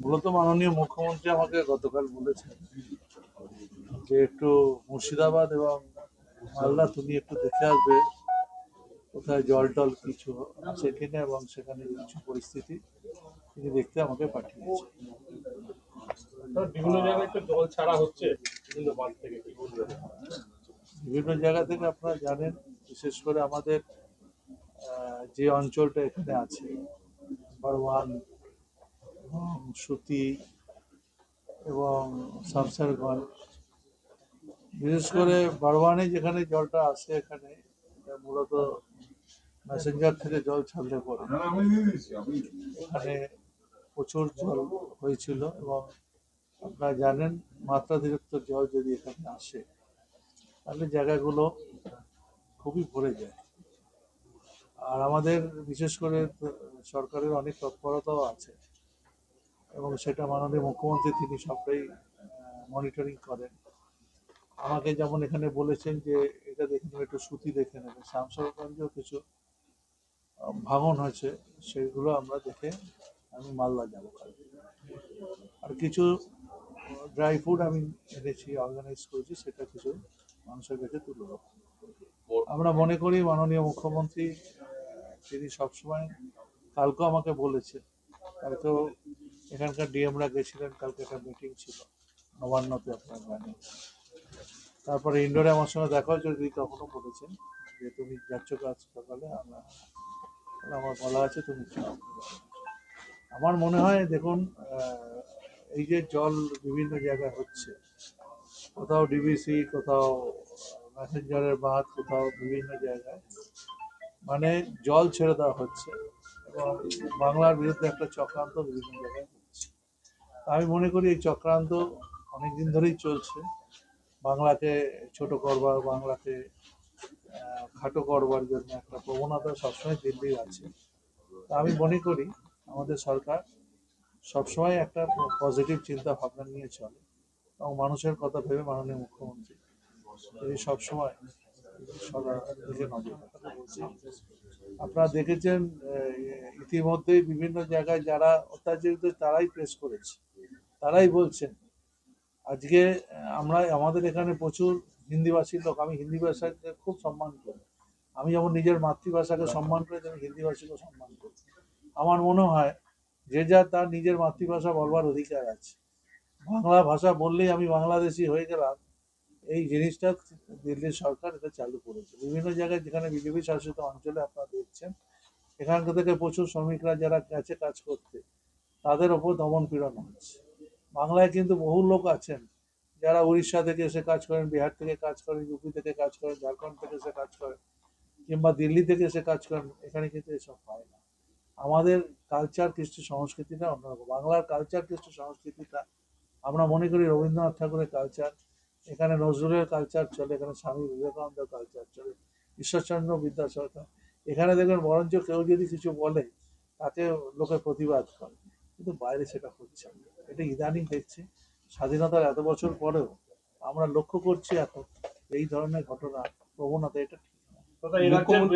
মূলত মাননীয় মুখ্যমন্ত্রী আমাকে গতকাল বলেছেন যে একটু মুর্শিদাবাদ এবং মালদা তুমি একটু দেখে আসবে কোথায় জল টল কিছু আছে কিনা এবং সেখানে কিছু পরিস্থিতি তিনি দেখতে আমাকে পাঠিয়েছেন। স্যার, বিভিন্ন জায়গায় তো জল ছাড়া হচ্ছে বিভিন্ন বাঁধ থেকে কি বলবেন? বিভিন্ন জায়গা থেকে আপনারা জানেন বিশেষ করে আমাদের যে অঞ্চলটা এখানে আছে এবং সুতি এবং শামসারগঞ্জ বিশেষ করে বারওয়ানে যেখানে জলটা আসে এখানে মূলত ম্যাসেঞ্জার থেকে জল ছাড়লে পরে। এখানে প্রচুর জল হয়েছিল এবং আপনারা জানেন মাত্রাতিরিক্ত জল যদি এখানে আসে, তাহলে জায়গাগুলো খুবই ভরে যায়। আর আমাদের বিশেষ করে সরকারের অনেক তৎপরতাও আছে। এবং সেটা মাননীয় মুখ্যমন্ত্রী তিনি সবটাই মনিটরিং করেন। আমাকে যেমন এখানে বলেছেন যে, এটা দেখে নেবে একটু সুতি দেখে নেবে শামসরগঞ্জেও কিছু ভাঙন হয়েছে, সেগুলো আমরা দেখে আমি মালদা যাব আর কিছু ড্রাই ফুড আমি এনেছি অর্গানাইজ করেছি, সেটা কিছু মানুষের কাছে তুলে আমরা মনে করি মাননীয় মুখ্যমন্ত্রী তিনি সবসময়, কালকেও আমাকে বলেছে, কালকেও এখানকার ডিএমরা গেছিলেন, কালকে একটা মিটিং ছিল, নবান্নতে আপনার জানেন তারপরে ইন্ডোরে আমার সঙ্গে দেখা দিদি কখনো বলেছেন যে, তুমি যাচ্ছ কাজ সকালে, আমরা আমার বলা আছে, তুমি আমার মনে হয়, দেখুন এই যে জল বিভিন্ন জায়গায় হচ্ছে, কোথাও ডিবিসি কোথাও ম্যাসেঞ্জারের বাঁধ, কোথাও বিভিন্ন জায়গায় মানে জল ছেড়ে দেওয়া হচ্ছে এবং বাংলার বিরুদ্ধে একটা চক্রান্ত বিভিন্ন জায়গায় আমি মনে করি এই চক্রান্ত অনেকদিন ধরেই চলছে। বাংলাকে ছোট করবার, বাংলাকে খাটো করবার জন্য একটা প্রবণতা সবসময় দিল্লির আছে। আমি মনে করি আমাদের সরকার সবসময় একটা পজিটিভ চিন্তা ভাবনা নিয়ে চলে এবং মানুষের কথা ভেবে মাননীয় মুখ্যমন্ত্রী তিনি সবসময় আপনারা দেখেছেন ইতিমধ্যেই বিভিন্ন জায়গায় যারা অত্যাচারিত, তারাই প্রেস করেছে। তারাই বলছেন। আজকে আমরা, আমাদের এখানে প্রচুর হিন্দিভাষীর লোক, আমি হিন্দি ভাষাকে খুব সম্মান করি। আমি যেমন নিজের মাতৃভাষাকে সম্মান করি, তেমনি হিন্দি ভাষীকেও সম্মান করি। আমার মনে হয়, যে যা তার নিজের মাতৃভাষা বলবার অধিকার আছে। বাংলা ভাষা বললেই আমি বাংলাদেশি হয়ে গেলাম, এই জিনিসটা দিল্লির সরকার এটা চালু করেছে। বিভিন্ন জায়গায় যেখানে বিজেপি শাসিত অঞ্চলে আপনারা দেখছেন, এখানকার থেকে প্রচুর শ্রমিকরা যারা গেছে কাজ করতে, তাদের ওপর দমন পীড়ন হচ্ছে। বাংলায় কিন্তু বহু লোক আছেন যারা উড়িষ্যা থেকে এসে কাজ করেন, বিহার থেকে কাজ করেন ইউপি থেকে কাজ করেন, ঝাড়খণ্ড থেকে এসে কাজ করেন, কিংবা দিল্লি থেকে এসে কাজ করেন, এখানে কিন্তু এসব হয় না। আমাদের কালচার কৃষ্টি সংস্কৃতিটা অন্যরকম বাংলার কালচার কৃষ্টি সংস্কৃতিটা আমরা মনে করি রবীন্দ্রনাথ ঠাকুরের কালচার এখানে নজরুলের কালচার চলে, এখানে স্বামী বিবেকানন্দের কালচার চলে, ঈশ্বরচন্দ্র বিদ্যাসাগর। এখানে দেখবেন বরঞ্চ কেউ যদি কিছু বলে, তাতে লোকে প্রতিবাদ করে, কিন্তু বাইরে সেটা হচ্ছে না। এটা ইদানিং দেখছি। স্বাধীনতার এত বছর পরেও আমরা লক্ষ্য করছি এখন এই ধরনের ঘটনা প্রবণতা এটা ঠিক